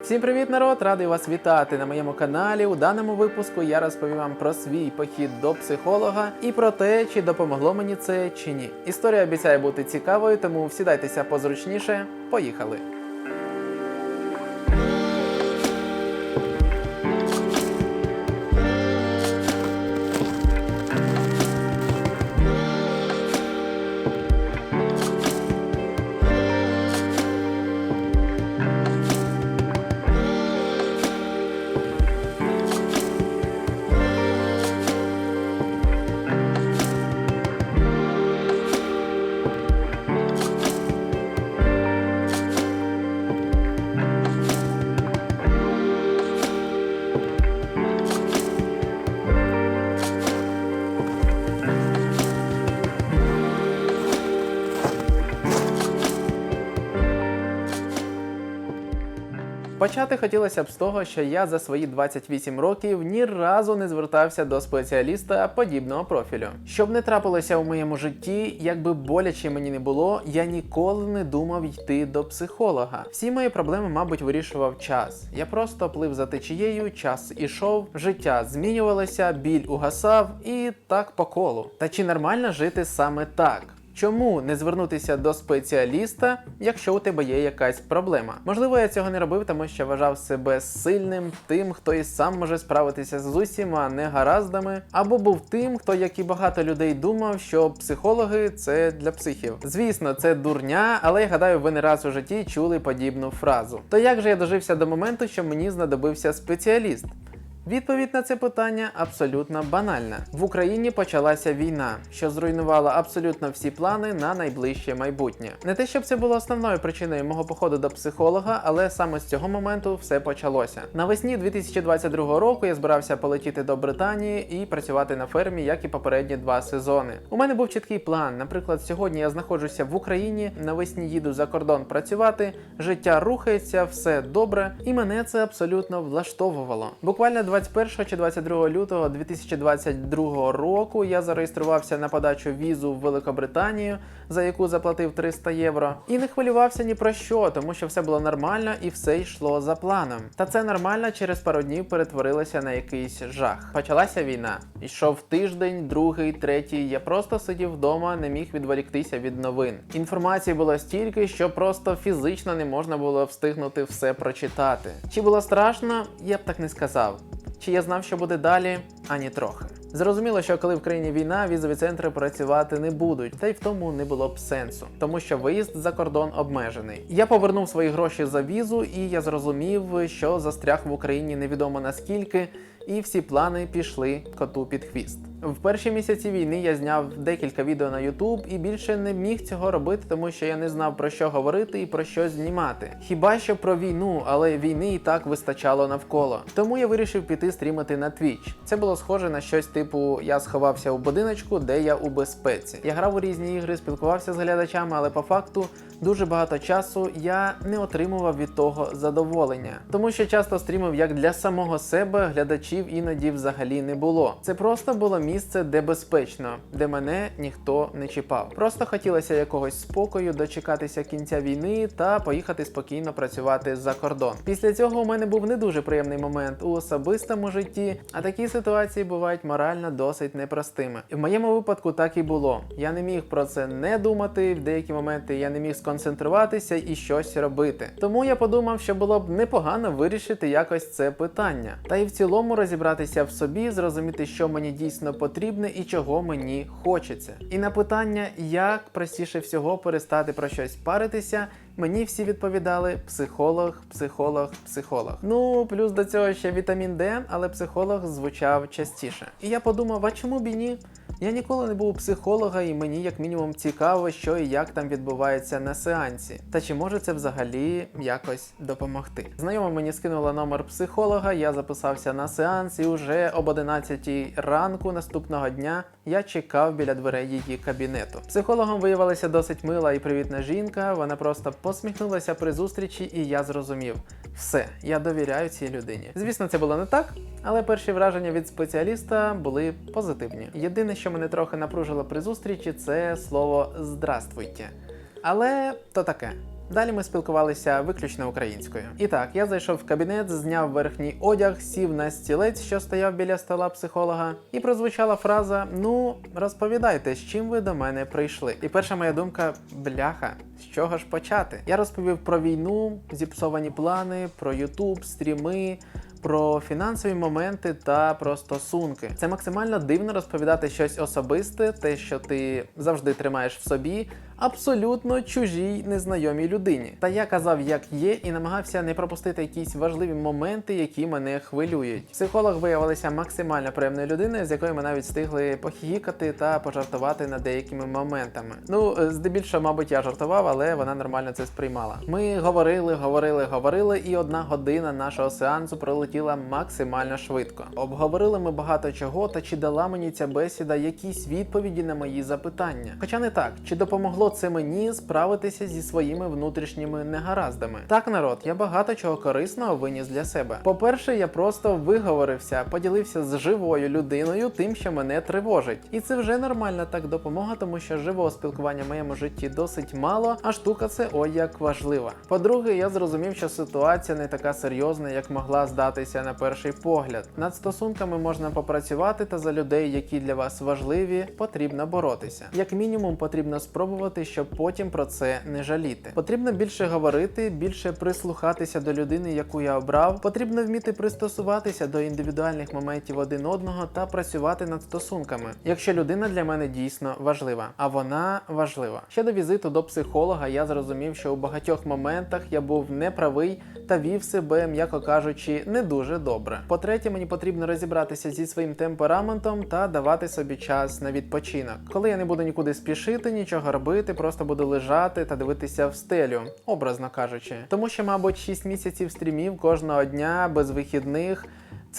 Всім привіт, народ! Радий вас вітати на моєму каналі. У даному випуску я розповім вам про свій похід до психолога і про те, чи допомогло мені це чи ні. Історія обіцяє бути цікавою, тому всідайтеся позручніше. Поїхали! Почати хотілося б з того, що я за свої 28 років ні разу не звертався до спеціаліста подібного профілю. Щоб не трапилося у моєму житті, якби боляче мені не було, я ніколи не думав йти до психолога. Всі мої проблеми, мабуть, вирішував час. Я просто плив за течією, час ішов, життя змінювалося, біль угасав і так по колу. Та чи нормально жити саме так? Чому не звернутися до спеціаліста, якщо у тебе є якась проблема? Можливо, я цього не робив, тому що вважав себе сильним, тим, хто і сам може справитися з усіма негараздами, або був тим, хто, як і багато людей, думав, що психологи це для психів. Звісно, це дурня, але я гадаю, ви не раз у житті чули подібну фразу. То як же я дожився до моменту, що мені знадобився спеціаліст? Відповідь на це питання абсолютно банальна. В Україні почалася війна, що зруйнувала абсолютно всі плани на найближче майбутнє. Не те, щоб це було основною причиною мого походу до психолога, але саме з цього моменту все почалося. Навесні 2022 року я збирався полетіти до Британії і працювати на фермі, як і попередні два сезони. У мене був чіткий план. Наприклад, сьогодні я знаходжуся в Україні, навесні їду за кордон працювати, життя рухається, все добре, і мене це абсолютно влаштовувало. Буквально 21 чи 22 лютого 2022 року я зареєструвався на подачу візу в Великобританію, за яку заплатив 300 євро, і не хвилювався ні про що, тому що все було нормально і все йшло за планом. Та це нормально через пару днів перетворилося на якийсь жах. Почалася війна. Йшов тиждень, другий, третій. Я просто сидів вдома, не міг відволіктися від новин. Інформації було стільки, що просто фізично не можна було встигнути все прочитати. Чи було страшно? Я б так не сказав. Чи я знав, що буде далі? Ані трохи. Зрозуміло, що коли в країні війна, візові центри працювати не будуть, та й в тому не було б сенсу, тому що виїзд за кордон обмежений. Я повернув свої гроші за візу, і я зрозумів, що застряг в Україні невідомо наскільки, і всі плани пішли коту під хвіст. В перші місяці війни я зняв декілька відео на YouTube і більше не міг цього робити, тому що я не знав про що говорити і про що знімати. Хіба що про війну, але війни і так вистачало навколо. Тому я вирішив піти стрімити на Twitch. Це було схоже на щось типу я сховався у будиночку, де я у безпеці. Я грав у різні ігри, спілкувався з глядачами, але по факту дуже багато часу я не отримував від того задоволення, тому що часто стрімив як для самого себе, глядачів іноді взагалі не було. Це просто було місце, де безпечно, де мене ніхто не чіпав. Просто хотілося якогось спокою, дочекатися кінця війни та поїхати спокійно працювати за кордон. Після цього у мене був не дуже приємний момент у особистому житті, а такі ситуації бувають морально досить непростими. І в моєму випадку так і було. Я не міг про це не думати. В деякі моменти я не міг сконцентруватися і щось робити. Тому я подумав, що було б непогано вирішити якось це питання, та й в цілому розібратися в собі, зрозуміти, що мені дійсно потрібне і чого мені хочеться. І на питання, як простіше всього перестати про щось паритися. Мені всі відповідали психолог, психолог, психолог. Ну, плюс до цього ще вітамін Д, але психолог звучав частіше. І я подумав, а чому б і ні? Я ніколи не був психолога, і мені як мінімум цікаво, що і як там відбувається на сеансі. Та чи може це взагалі якось допомогти? Знайома мені скинула номер психолога, я записався на сеанс, і вже об 11 ранку наступного дня я чекав біля дверей її кабінету. Психологом виявилася досить мила і привітна жінка. Вона просто посміхнулася при зустрічі, і я зрозумів. Все, я довіряю цій людині. Звісно, це було не так, але перші враження від спеціаліста були позитивні. Єдине, що мене трохи напружило при зустрічі, це слово здравствуйте. Але то таке. Далі ми спілкувалися виключно українською. І так, я зайшов в кабінет, зняв верхній одяг, сів на стілець, що стояв біля стола психолога, і прозвучала фраза: Ну, розповідайте, з чим ви до мене прийшли. І перша моя думка бляха. З чого ж почати? Я розповів про війну, зіпсовані плани, про Ютуб, стріми, про фінансові моменти та про стосунки. Це максимально дивно розповідати щось особисте, те, що ти завжди тримаєш в собі, абсолютно чужій незнайомій людині. Та я казав, як є, і намагався не пропустити якісь важливі моменти, які мене хвилюють. Психолог виявилася максимально приємною людиною, з якою ми навіть встигли похіхікати та пожартувати над деякими моментами. Ну, здебільшого, мабуть, я жартував, але вона нормально це сприймала. Ми говорили, говорили, говорили, і одна година нашого сеансу пролетіла максимально швидко. Обговорили ми багато чого, та чи дала мені ця бесіда якісь відповіді на мої запитання. Хоча не так, чи допомогло це мені справитися зі своїми внутрішніми негараздами. Так, народ, я багато чого корисного виніс для себе. По-перше, я просто виговорився, поділився з живою людиною тим, що мене тривожить. І це вже нормальна так допомога, тому що живого спілкування в моєму житті досить мало, а штука це ой як важлива. По-друге, я зрозумів, що ситуація не така серйозна, як могла здатися на перший погляд. Над стосунками можна попрацювати, та за людей, які для вас важливі, потрібно боротися. Як мінімум, потрібно спробувати, щоб потім про це не жаліти. Потрібно більше говорити, більше прислухатися до людини, яку я обрав. Потрібно вміти пристосуватися до індивідуальних моментів один одного та працювати над стосунками, якщо людина для мене дійсно важлива, а вона важлива. Ще до візиту до психолога я зрозумів, що у багатьох моментах я був неправий та вів себе, м'яко кажучи, не дуже добре. По-третє, мені потрібно розібратися зі своїм темпераментом та давати собі час на відпочинок. Коли я не буду нікуди спішити, нічого робити, просто буду лежати та дивитися в стелю, образно кажучи. Тому що, мабуть, 6 місяців стрімів кожного дня без вихідних.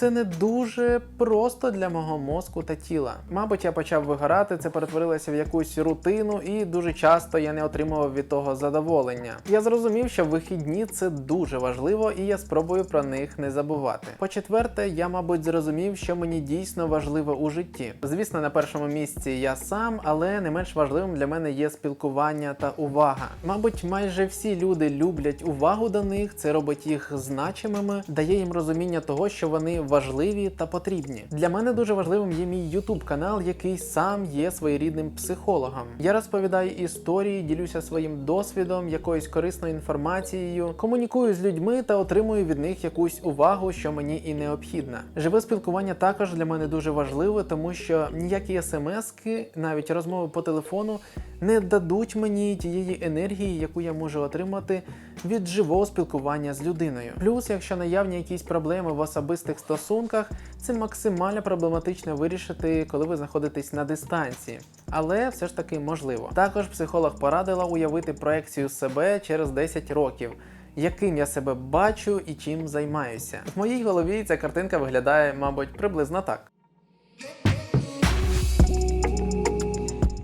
Це не дуже просто для мого мозку та тіла. Мабуть, я почав вигорати, це перетворилося в якусь рутину, і дуже часто я не отримував від того задоволення. Я зрозумів, що вихідні це дуже важливо, і я спробую про них не забувати. По-четверте, я, мабуть, зрозумів, що мені дійсно важливо у житті. Звісно, на першому місці я сам, але не менш важливим для мене є спілкування та увага. Мабуть, майже всі люди люблять увагу до них, це робить їх значимими, дає їм розуміння того, що вони важливі та потрібні. Для мене дуже важливим є мій YouTube канал, який сам є своєрідним психологом. Я розповідаю історії, ділюся своїм досвідом, якоюсь корисною інформацією, комунікую з людьми та отримую від них якусь увагу, що мені і необхідна. Живе спілкування також для мене дуже важливе, тому що ніякі смски, навіть розмови по телефону, не дадуть мені тієї енергії, яку я можу отримати від живого спілкування з людиною. Плюс, якщо наявні якісь проблеми в особистих стосунках, це максимально проблематично вирішити, коли ви знаходитесь на дистанції. Але все ж таки можливо. Також психолог порадила уявити проекцію себе через 10 років. Яким я себе бачу і чим займаюся. В моїй голові ця картинка виглядає, мабуть, приблизно так.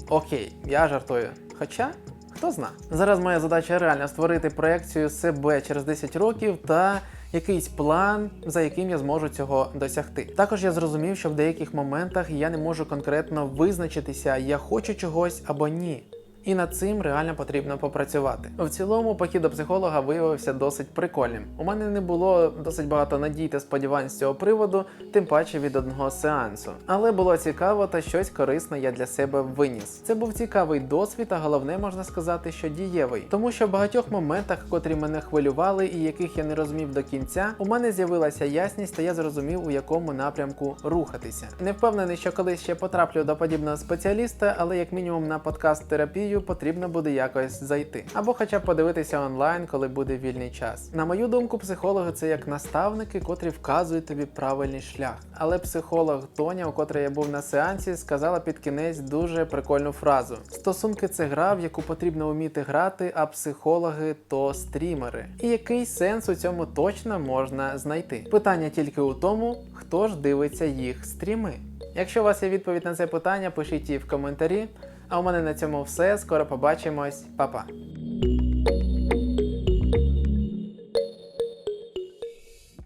Окей, я жартую. Хоча, хто зна. Зараз моя задача реально створити проекцію себе через 10 років та якийсь план, за яким я зможу цього досягти. Також я зрозумів, що в деяких моментах я не можу конкретно визначитися, я хочу чогось або ні. І над цим реально потрібно попрацювати. В цілому, похід до психолога виявився досить прикольним. У мене не було досить багато надій та сподівань з цього приводу, тим паче від одного сеансу. Але було цікаво та щось корисне я для себе виніс. Це був цікавий досвід, а головне можна сказати, що дієвий. Тому що в багатьох моментах, котрі мене хвилювали і яких я не розумів до кінця, у мене з'явилася ясність, та я зрозумів, у якому напрямку рухатися. Не впевнений, що колись ще потраплю до подібного спеціаліста, але як мінімум на подкаст терапію потрібно буде якось зайти. Або хоча б подивитися онлайн, коли буде вільний час. На мою думку, психологи це як наставники, котрі вказують тобі правильний шлях. Але психолог Тоня, у котрій я був на сеансі, сказала під кінець дуже прикольну фразу: стосунки це гра, в яку потрібно вміти грати, а психологи то стрімери. І який сенс у цьому точно можна знайти? Питання тільки у тому, хто ж дивиться їх стріми. Якщо у вас є відповідь на це питання, пишіть її в коментарі. А у мене на цьому все. Скоро побачимось, Па-па.